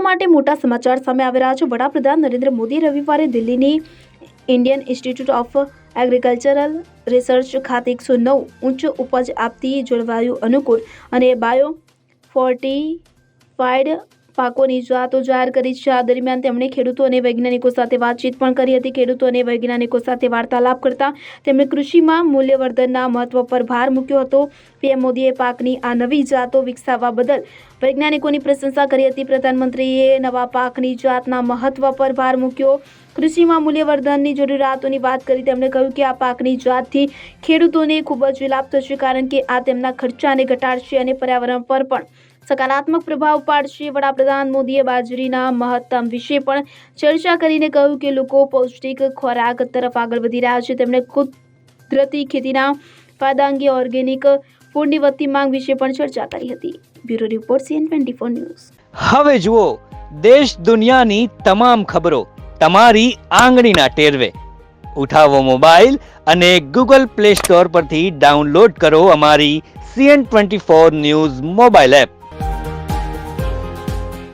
માટે મોટા સમાચાર સામે આવી રહ્યા છે. વડાપ્રધાન નરેન્દ્ર મોદી રવિવારે દિલ્હીની Indian Institute of Agricultural Research ખાતે એકસો નવ ઉચ્ચ ઉપજ આપતી જળવાયુ અનુકૂળ અને બાયો ફોર્ટિફાઈડ પાકોની જાતો જાહેર કરી છે. આ દરમિયાન તેમણે ખેડૂતો અને વૈજ્ઞાનિકો સાથે વાતચીત પણ કરી હતી. ખેડૂતો અને વૈજ્ઞાનિકો સાથે વાર્તાલાપ કરતા તેમણે કૃષિમાં મૂલ્યવર્ધનના મહત્વ પર ભાર મૂક્યો હતો. પીએમ મોદીએ પાકની આ નવી જાતો વિકસાવવા બદલ વૈજ્ઞાનિકોની પ્રશંસા કરી હતી. પ્રધાનમંત્રીએ નવા પાકની જાતના મહત્વ પર ભાર મૂક્યો. કૃષિમાં મૂલ્યવર્ધનની જરૂરિયાતોની વાત કરી તેમણે કહ્યું કે આ પાકની જાતથી ખેડૂતોને ખૂબ જ લાભ થશે કારણ કે આ તેમના ખર્ચાને ઘટાડશે અને પર્યાવરણ પર પણ સકારાત્મક પ્રભાવ પાડશે. વડાપ્રધાન મોદીએ બાજરીના મહત્તમ વિશે પણ ચર્ચા કરીને કહ્યું કે લોકો પૌષ્ટિક ખોરાક તરફ આગળ વધી રહ્યા છે. તેમણે કુદરતી ખેતીના ફાયદા અંગે ઓર્ગેનિક ફૂડની વધતી માંગ વિશે પણ ચર્ચા કરી હતી. Bureau report CN twenty four news. હવે જુઓ, દેશ દુનિયાની તમામ ખબરો તમારી આંગળીના ટેરવે. ઉઠાવો મોબાઈલ અને ગૂગલ પ્લે સ્ટોર પરથી ડાઉનલોડ કરો અમારી CN twenty four news mobile app.